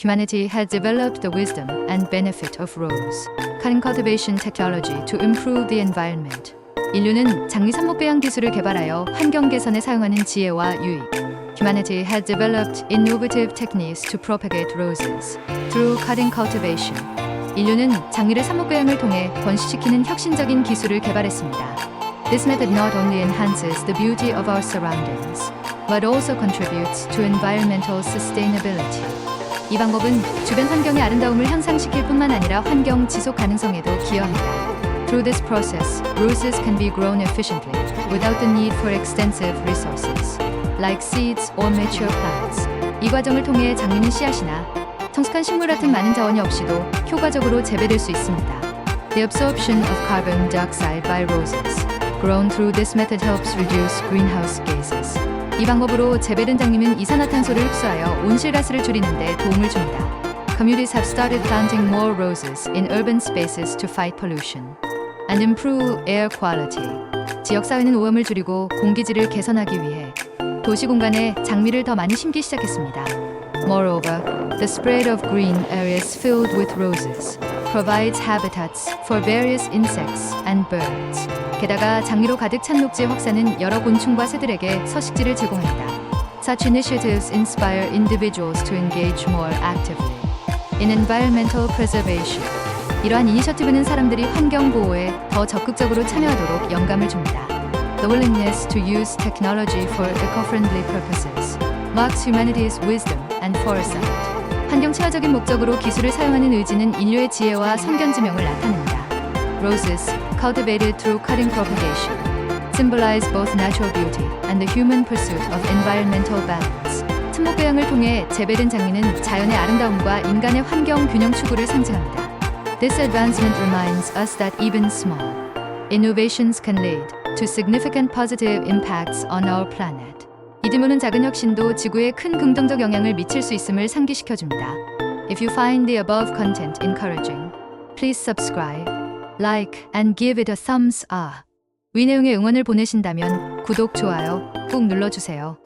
humanity has developed the wisdom and benefit of rose cutting cultivation technology to improve the environment. 인류는 장미 삽목 배양 기술을 개발하여 환경 개선에 사용하는 지혜와 유익. Humanity has developed innovative techniques to propagate roses through cutting cultivation. 인류는 장미를 삽목 배양을 통해 번식시키는 혁신적인 기술을 개발했습니다. This method not only enhances the beauty of our surroundings, but also contributes to environmental sustainability. 이 방법은 주변 환경의 아름다움을 향상시킬 뿐만 아니라 환경 지속 가능성에도 기여합니다. Through this process, roses can be grown efficiently without the need for extensive resources, like seeds or mature plants. 이 과정을 통해 장미는 씨앗이나 성숙한 식물 같은 많은 자원이 없이도 효과적으로 재배될 수 있습니다. The absorption of carbon dioxide by roses grown through this method helps reduce greenhouse gases. 이 방법으로 재배된 장님은 이산화탄소를 흡수하여 온실가스를 줄이는 데 도움을 줍니다. Communities have started planting more roses in urban spaces to fight pollution and improve air quality. 지역 사회는 오염을 줄이고 공기질을 개선하기 위해 도시 공간에 장미를 더 많이 심기 시작했습니다. Moreover, the spread of green areas filled with roses provides habitats for various insects and birds. 게다가 장미로 가득 찬 녹지의 확산은 여러 곤충과 새들에게 서식지를 제공합니다. Such initiatives inspire individuals to engage more actively in environmental preservation. 이러한 이니셔티브는 사람들이 환경 보호에 더 적극적으로 참여하도록 영감을 줍니다. The willingness to use technology for eco-friendly purposes marks humanity's wisdom and foresight. 환경 친화적인 목적으로 기술을 사용하는 의지는 인류의 지혜와 성견지명을 나타냅니다. Roses, cultivated through cutting propagation, symbolize both natural beauty and the human pursuit of environmental balance. 특목 배양을 통해 재배된 장미는 자연의 아름다움과 인간의 환경 균형 추구를 상징합니다. This advancement reminds us that even small innovations can lead to significant positive impacts on our planet. 이 드무는 작은 혁신도 지구에 큰 긍정적 영향을 미칠 수 있음을 상기시켜 줍니다. If you find the above content encouraging, please subscribe, like, and give it a thumbs up. 위 내용의 응원을 보내신다면 구독, 좋아요 꾹 눌러주세요.